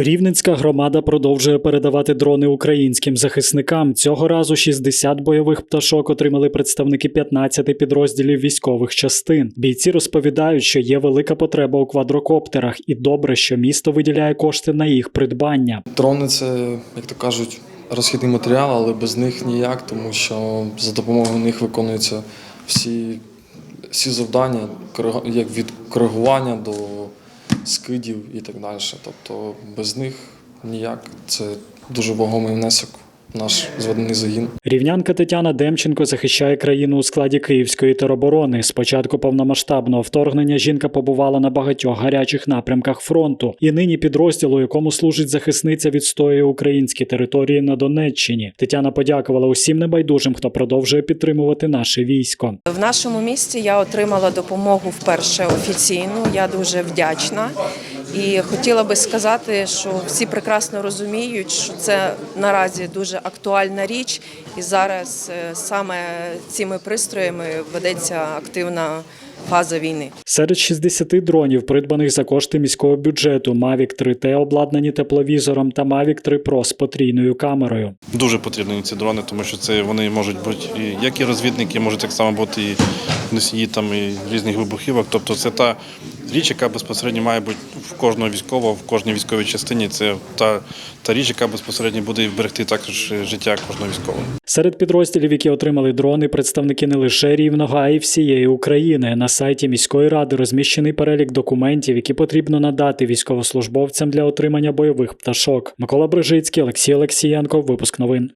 Рівненська громада продовжує передавати дрони українським захисникам. Цього разу 60 бойових пташок отримали представники 15 підрозділів військових частин. Бійці розповідають, що є велика потреба у квадрокоптерах, і добре, що місто виділяє кошти на їх придбання. Дрони це, як то кажуть, розхідний матеріал, але без них ніяк, тому що за допомогою них виконуються всі, всі завдання, як від коригування до скидів і так далі. Тобто без них ніяк. Це дуже вагомий внесок наш зведений загін. Рівнянка Тетяна Демченко захищає країну у складі Київської тероборони. З початку повномасштабного вторгнення жінка побувала на багатьох гарячих напрямках фронту, і нині підрозділ, у якому служить захисниця, відстоює українські території на Донеччині. Тетяна подякувала усім небайдужим, хто продовжує підтримувати наше військо. В нашому місті я отримала допомогу вперше офіційну. Я дуже вдячна. І хотіла би сказати, що всі прекрасно розуміють, що це наразі дуже актуальна річ, і зараз е, саме цими пристроями ведеться активна фаза війни. Серед 60 дронів, придбаних за кошти міського бюджету, Mavic 3T обладнані тепловізором та Mavic 3 Pro з потрійною камерою. Дуже потрібні ці дрони, тому що це вони можуть бути і як і розвідники, можуть так само бути і носії там і різних вибухівок. Тобто це та річ, яка безпосередньо має бути в кожного військового, в кожній військовій частині. Це та, та річ, яка безпосередньо буде вберегти також життя кожного військового. Серед підрозділів, які отримали дрони, представники не лише Рівного, а й всієї України. На сайті міської ради розміщений перелік документів, які потрібно надати військовослужбовцям для отримання бойових пташок. Микола Брижицький, Олексій Олексієнко. Випуск новин.